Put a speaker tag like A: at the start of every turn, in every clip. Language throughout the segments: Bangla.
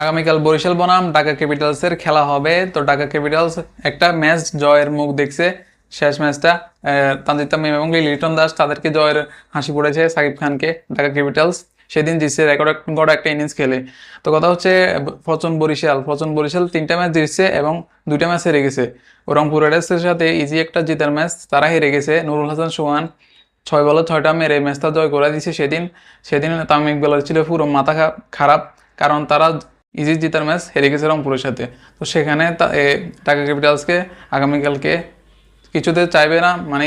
A: আগামীকাল বরিশাল বনাম, ঢাকা ক্যাপিটালসের খেলা হবে। তো ঢাকা ক্যাপিটালস একটা ম্যাচ জয়ের মুখ দেখছে। শেষ ম্যাচটা তানজিদ তামিম এবং লিটন দাস তাদেরকে জয়ের হাসি পড়েছে সাকিব খানকে, ঢাকা ক্যাপিটালস। সেদিন জিতছে রেকর্ড গড় একটা ইনিংস খেলে। তো কথা হচ্ছে ফচন বরিশাল ফচন বরিশাল তিনটা ম্যাচ জিতছে এবং দুইটা ম্যাচ হেরে গেছে। রংপুর রাইডার্সের সাথে ইজি একটা জিতার ম্যাচ, তারা হেরে গেছে। নুরুল হাসান সোহান ছয় বলে ছয়টা মেরে ম্যাচটা জয় করে দিয়েছে সেদিন। সেদিন তামিম ইকবালের ছিল পুরো মাথা খারাপ, কারণ তারা ইজি জিতার ম্যাচ হেরে গেছে রংপুরের সাথে। তো সেখানে ঢাকা ক্যাপিটালসকে আগামীকালকে কিছুতে চাইবে না মানে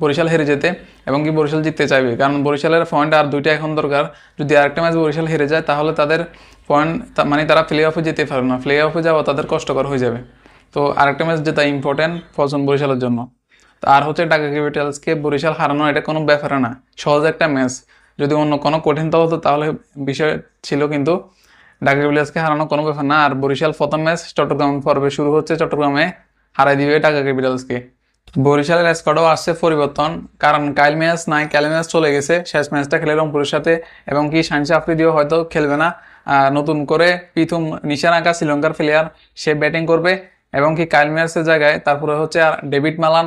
A: বরিশাল হেরে যেতে এবং কি বরিশাল জিততে চাইবে। কারণ বরিশালের পয়েন্ট আর দুইটা এখন দরকার। যদি আরেকটা ম্যাচ বরিশাল হেরে যায়, তাহলে তাদের পয়েন্ট মানে তারা প্লে অফে যেতে পারবে না। প্লে অফে যাওয়া তাদের কষ্টকর হয়ে যাবে। তো আরেকটা ম্যাচ জেতা ইম্পর্টেন্ট ফলসন বরিশালের জন্য। আর হচ্ছে ঢাকা ক্যাপিটালসকে বরিশাল হারানো এটা কোনো ব্যাপার না। সহজ একটা ম্যাচ যদি অন্য কোনো কঠিন দল হতো, তাহলে বিষয় ছিল কিন্তু ঢাকা ক্যাপিটালসকে হারানো কোনো ব্যাপার না। আর বরিশাল প্রথম ম্যাচ চট্টগ্রাম পর্বে শুরু হচ্ছে, চট্টগ্রামে হারাই দিবে ঢাকা ক্যাপিটালসকে বরিশালের স্কোয়াডও আসছে পরিবর্তন, কারণ কাইল ম্যাচ নাই কাইল ম্যাচ চলে গেছে। শেষ ম্যাচটা খেলে রংপুরের সাথে, এবং কি শানসি আফ্রিদিও হয়তো খেলবে না। নতুন করে প্রথম নিশান আঁকা শ্রীলঙ্কার প্লেয়ার সে ব্যাটিং করবে, এবং কি কাইল ম্যাচের জায়গায় তারপরে হচ্ছে আর ডেভিড মালান,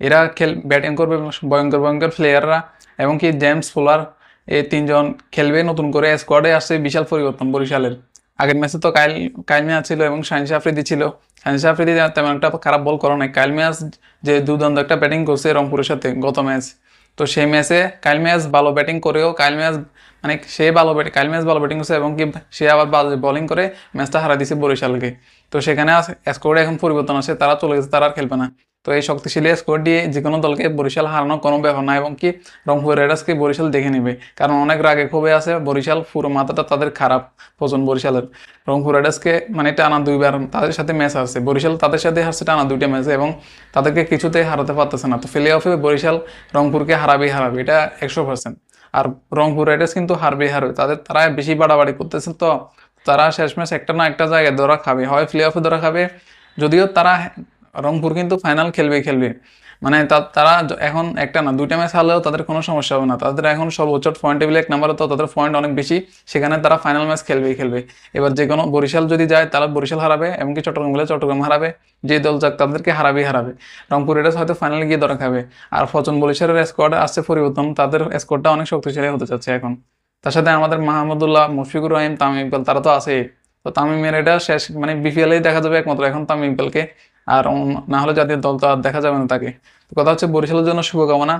A: এরা খেল ব্যাটিং করবে ভয়ঙ্কর ভয়ঙ্কর প্লেয়াররা এবং কি জেমস ফুলার এই তিনজন খেলবে, নতুন করে স্কোয়াডে আসছে বিশাল পরিবর্তন বরিশালের। আগের ম্যাচে তো কাইল কাইল ছিল এবং শাহিন আফ্রিদি ছিল। শাহিন আফ্রিদি তেমন একটা খারাপ বল করে নাই। কাইল মিয়াস যে দুর্দান্ত একটা ব্যাটিং করছে রংপুরের সাথে গত ম্যাচ তো সেই ম্যাচে কাইল ভালো ব্যাটিং করেও কাইল মানে সে ভালো ব্যাটিং কাইল ভালো ব্যাটিং করছে এবং কি সে আবার বোলিং করে ম্যাচটা হারা দিছে বরিশালকে। তো সেখানে স্কোরে এখন পরিবর্তন আছে তারা চলে গেছে, তারা আর খেলবে না। তো এই শক্তিশালী স্কোর দিয়ে যে কোনো দলকে বরিশাল হারানো কোনো ব্যাপার না, এবং কি রংপুর রাইডার্সকে বরিশাল দেখে নেবে। কারণ অনেক রাগে ক্ষোভে আছে, বরিশাল পুরো মাথাটা তাদের খারাপ পছন্দ বরিশালের। রংপুর রাইডার্সকে মানে টানা দুইবার তাদের সাথে ম্যাচ আছে বরিশাল তাদের সাথে হারছে টানা দুইটা ম্যাচে এবং তাদেরকে কিছুতেই হারাতে পারতেছে না। তো প্লে অফে বরিশাল রংপুরকে হারাবেই হারাবে, এটা একশো পার্সেন্ট আর রংপুর রাইডার্স কিন্তু হারবেই হারবে। তাদের তারা বেশি বাড়াবাড়ি করতেছে তো, তারা শেষ ম্যাচ একটা না একটা জায়গায় ধরা খাবে। হয় প্লে অফে ধরা খাবে, যদিও তারা রংপুর কিন্তু ফাইনাল খেলবে খেলবে। মানে তারা এখন একটা না, দুইটা ম্যাচ হারলেও তাদের কোনো সমস্যা হবে না। তাদের এখন সর্বোচ্চ পয়েন্ট টেবিলে এক নাম্বারে তো তাদের পয়েন্ট অনেক বেশি, সেখানে তারা ফাইনাল ম্যাচ খেলবেই, খেলবে। এবার যে কোনো বরিশাল যদি যায়, তারা বরিশাল হারাবে, এমনকি চট্টগ্রাম গেলে চট্টগ্রাম হারাবে। যে দল যাক, তাদেরকে হারাবেই হারাবে। রংপুর এটা হয়তো ফাইনালে গিয়ে ধরা খাবে। আর ফচন বরিশালের স্কোয়াড আসছে পরিবর্তন, তাদের স্কোয়াডটা অনেক শক্তিশালী হতে যাচ্ছে এখন। তার সাথে আমাদের মাহমুদুল্লাহ, মুশফিকুর রহিম, তামিম ইকবাল, তারা তো আছেই। তো তামিমের এটা শেষ মানে বিপিএলেই দেখা যাবে একমাত্র এখন তামিম ইকবালকে। আর না হলে জাতীয় দল তো আর দেখা যাবে না তাকে। কথা হচ্ছে বরিশালের জন্য শুভকামনা।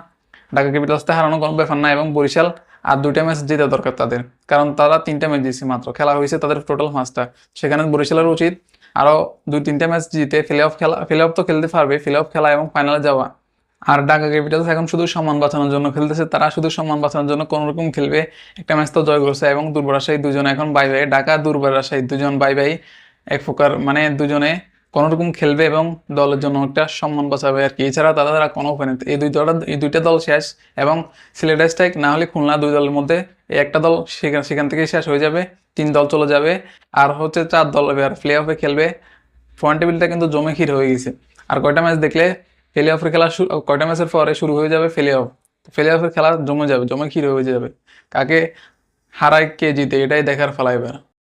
A: ঢাকা ক্যাপিটালসতে হারানো কোনো ব্যাপার না এবং বরিশাল আর দুইটা ম্যাচ জিতে দরকার তাদের। কারণ তারা তিনটা ম্যাচ জিতছে মাত্র। খেলা হয়েছে তাদের টোটাল পাঁচটা সেখানে বরিশালের উচিত আরও দুই তিনটা ম্যাচ জিতে প্লে অফ খেলা প্লে অফ তো খেলতে পারবে প্লে অফ খেলা এবং ফাইনালে যাওয়া। আর ঢাকা ক্যাপিটালস এখন শুধু সম্মান বাঁচানোর জন্য খেলতেছে। তারা শুধু সম্মান বাঁচানোর জন্য কোনো রকম খেলবে। একটা ম্যাচ তো জয় করছে এবং দুর্বার রাজশাহী দুজন এখন বাই বাই ঢাকা দুর্বার রাজশাহী দুজন বাই বাই এক প্রকার মানে দুজনে কোনো রকম খেলবে এবং দলের জন্য একটা সম্মান বাঁচাবে আর কি। এছাড়া তারা তারা কোনো নেই এই দলটা এই দুইটা দল শেষ এবং সিলেট স্ট্রাইক না হলে খুলনা দুই দলের মধ্যে এই একটা দল সেখান সেখান থেকে শেষ হয়ে যাবে, তিন দল চলে যাবে আর হচ্ছে চার দল এবার প্লে অফে খেলবে। পয়েন্ট টেবিলটা কিন্তু জমে ক্ষীর হয়ে গেছে। আর কয়টা ম্যাচ দেখলে প্লে অফের খেলা কয়টা ম্যাচের পরে শুরু হয়ে যাবে প্লে অফ প্লে অফের খেলা জমে যাবে, জমে ক্ষীর হয়ে যাবে। কাকে? হারায় কে জিতে? এটাই দেখার ফেলা এবার।